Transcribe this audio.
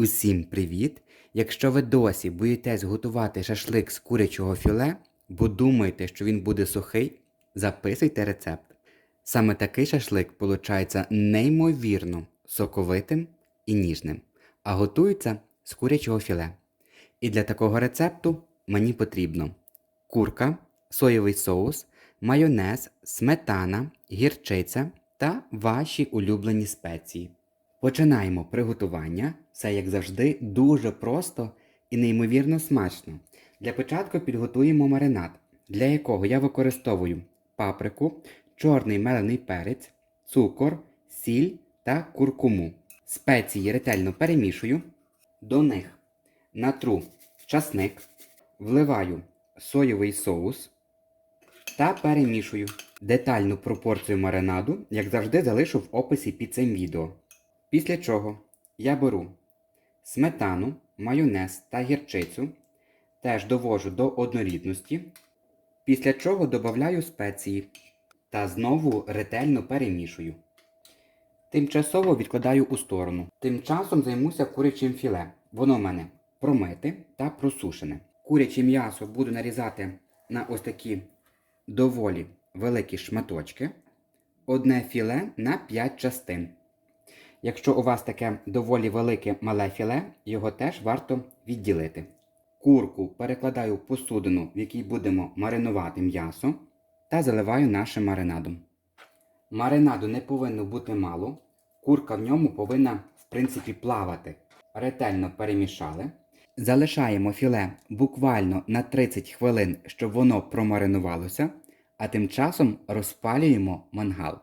Усім привіт! Якщо ви досі боїтесь готувати шашлик з курячого філе, бо думаєте, що він буде сухий, записуйте рецепт. Саме такий шашлик получається неймовірно соковитим і ніжним, а готується з курячого філе. І для такого рецепту мені потрібно курка, соєвий соус, майонез, сметана, гірчиця та ваші улюблені спеції. Починаємо приготування. Це, як завжди, дуже просто і неймовірно смачно. Для початку підготуємо маринад, для якого я використовую паприку, чорний мелений перець, цукор, сіль та куркуму. Спеції ретельно перемішую. До них натру часник, вливаю соєвий соус та перемішую. Детальну пропорцію маринаду, як завжди, залишу в описі під цим відео. Після чого я беру сметану, майонез та гірчицю, теж довожу до однорідності, після чого додаю спеції та знову ретельно перемішую. Тимчасово відкладаю у сторону. Тим часом займуся курячим філе. Воно в мене промите та просушене. Куряче м'ясо буду нарізати на ось такі доволі великі шматочки. Одне філе на 5 частин. Якщо у вас таке доволі велике мале філе, його теж варто відділити. Курку перекладаю в посудину, в якій будемо маринувати м'ясо, та заливаю нашим маринадом. Маринаду не повинно бути мало, курка в ньому повинна, в принципі, плавати. Ретельно перемішали. Залишаємо філе буквально на 30 хвилин, щоб воно промаринувалося, а тим часом розпалюємо мангал.